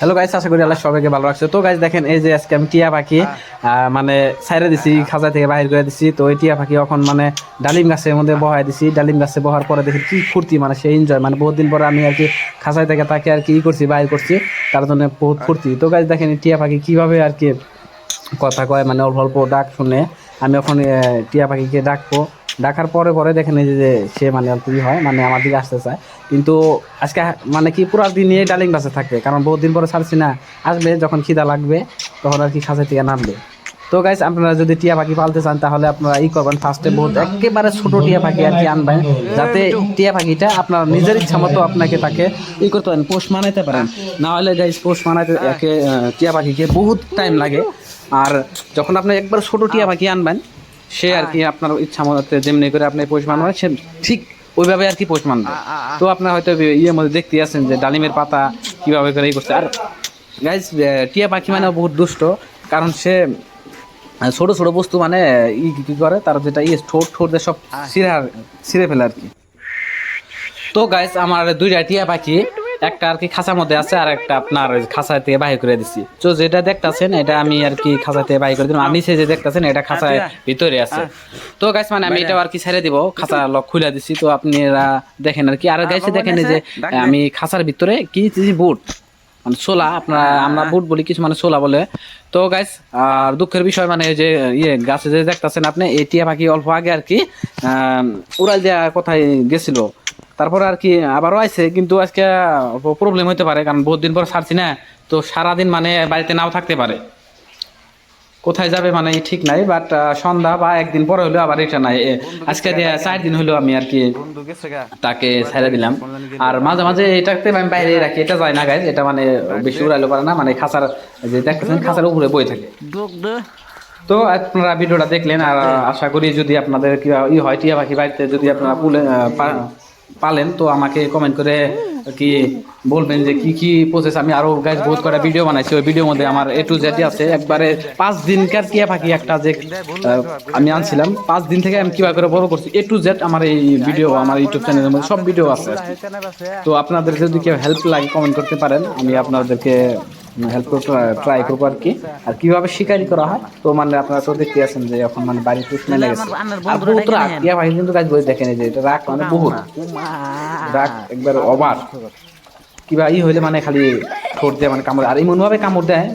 Hello guys আশা করি আল্লাহ সবাইকে ভালো রাখছে। তো গাইস দেখেন এই যে আজকে আমি টিয়া পাখি মানে ছাইরে দিছি খাঁচা থেকে বাইর করে দিছি। তো এই টিয়া পাখি এখন মানে ডালিম গাছের মধ্যে বহাই দিছি। ডালিম গাছে বহার পরে দেখি কি ফুর্তি মানে সে এনজয় মানে বহুত দিন পরে আমি আর কি খাঁচায় থেকে তাকে আর কি ই করছি বাইর করছি। তার জন্য বহুত ফুর্তি। তো গাইস দেখেন টিয়া পাখি কীভাবে আর কি কথা কয় মানে অল্প অল্প ডাক শুনে আমি এখন টিয়া পাখিকে ডাকবো। ডাকার পরে পরে দেখেন এই যে সে মানে ই হয় মানে আমার দিকে আসতে চায়। কিন্তু আজকে মানে কি পুরো দিন নিয়ে ডালিং গাছে থাকবে কারণ বহুত দিন পরে ছাড়ছি না। আসবে, যখন খিদা লাগবে, তখন আর কি খাঁচা থেকে নামবে। তো গাইস আপনারা যদি টিয়া পাখি পালতে চান, তাহলে আপনারা ই করবেন ফার্স্টে বহুত একেবারে ছোট টিয়া পাখি আর কি আনবেন, যাতে টিয়া পাখিটা আপনার নিজের ইচ্ছা মতো আপনাকে তাকে ই করতে পারেন, পোষ মানাইতে পারেন। না হলে গাইস পোষ মানাইতে একে টিয়া পাখিকে বহুত টাইম লাগে। আর যখন আপনি একবার ছোট টিয়া পাখি আনবেন সে আর কি আপনার ইচ্ছা মতো যেমনি করে আপনি পোষ মানবেন সে ঠিক ওইভাবে আর কি পোষ মানবে। তো আপনার হয়তো ইয়ের মধ্যে দেখতে আছেন যে ডালিমের পাতা কীভাবে করে ই করছে। আর গাইজ টিয়া পাখি মানে বহুত দুষ্ট কারণ সে ছোট ছোট বস্তু মানে ই কি করে তার যেটা ইয়ে ঠোঁট ঠোঁট সব ছিঁড়ে আর ছিঁড়ে ফেলে আর কি। তো গাইস আমার দুইটা টিয়া পাখি একটা আর কি খাঁচার মধ্যে আছে আর একটা আপনার খাঁচা থেকে বাহির করে দিছি। তো যেটা দেখতাছেন এটা আমি আর কি খাঁচা থেকে বাহির করে দিলাম। আর নিচে যে দেখতাছেন এটা খাঁচার ভিতরে আছে। তো গাইস মানে আমি এটা আর কি ছেড়ে দিব। খাঁচা লক খুলে দিছি। তো আপনারা দেখেন আর কি। আর গাইছে দেখেন যে আমি খাঁচার ভিতরে কি বুট মানে সোলা আপনারা আমরা বুট বলি কিছু মানে সোলা বলে। তো গাইস আর দুঃখের বিষয় মানে যে ইয়ে গাছে যে দেখতাছেন আপনি এই টিয়া পাখি অল্প আগে আর কি আহ, উড়াল দেওয়া কোথায় গেছিল। তারপরে আর কি আবারও আইছে কিন্তু আজকে প্রবলেম হতে পারে কারণ বহুত দিন পর ছাড়ছি না তো সারাদিন মানে বাড়িতে নাও থাকতে পারে। কোথায় যাবে মানে ঠিক নাই বাট সন্ধ্যা বা একদিন পরে হলেও আবার এটা নাই আজকে চার দিন হলো আমি আর কি তাকে ছেড়ে দিলাম। আর মাঝে মাঝে এটাকে আমি বাইরে রাখি এটা যায় না গাইজ এটা মানে বেশি উড়াইলে পারে না মানে খাঁচার যে দেখতেছেন খাঁচার উপরে বই থাকে। তো আপনারা ভিডিওটা দেখলেন আর আশা করি যদি আপনাদের কি ই হয় টিয়া পাখি বাড়িতে যদি আপনারা পালেন, তো আমাকে কমেন্ট করে কি বলবেন যে কি কি প্রসেস আমি আরও গাছ বহুত কটা ভিডিও বানাইছি, ওই ভিডিওর মধ্যে আমার এ টু জেড আছে। একবারে পাঁচ দিনকার টিয়া পাখি একটা যে আমি আনছিলাম। পাঁচ দিন থেকে আমি কীভাবে করে বড় করছি। এ টু জেড আমার এই ভিডিও আমার ইউটিউব চ্যানেলের মধ্যে সব ভিডিও আছে তো আপনাদের যদি কেউ হেল্প লাগে কমেন্ট করতে পারেন। আমি আপনাদেরকে হেল্প করতে ট্রাই করব আর কি। আর কীভাবে শিকারি করা হয়? তো মানে আপনারা তো দেখতে আছেন যে এখন মানে বাড়ি টুস মেলে গেছে আর বহুত রাগ ইয়া ভাই কিন্তু গাছ বই দেখেনি যে এটা রাগ মানে বহুত রাগ একবার অবার কিবা ই হইলে মানে খালি ঠোঁট দেয় মানে কামড় আর এমন ভাবে কামড় দেয়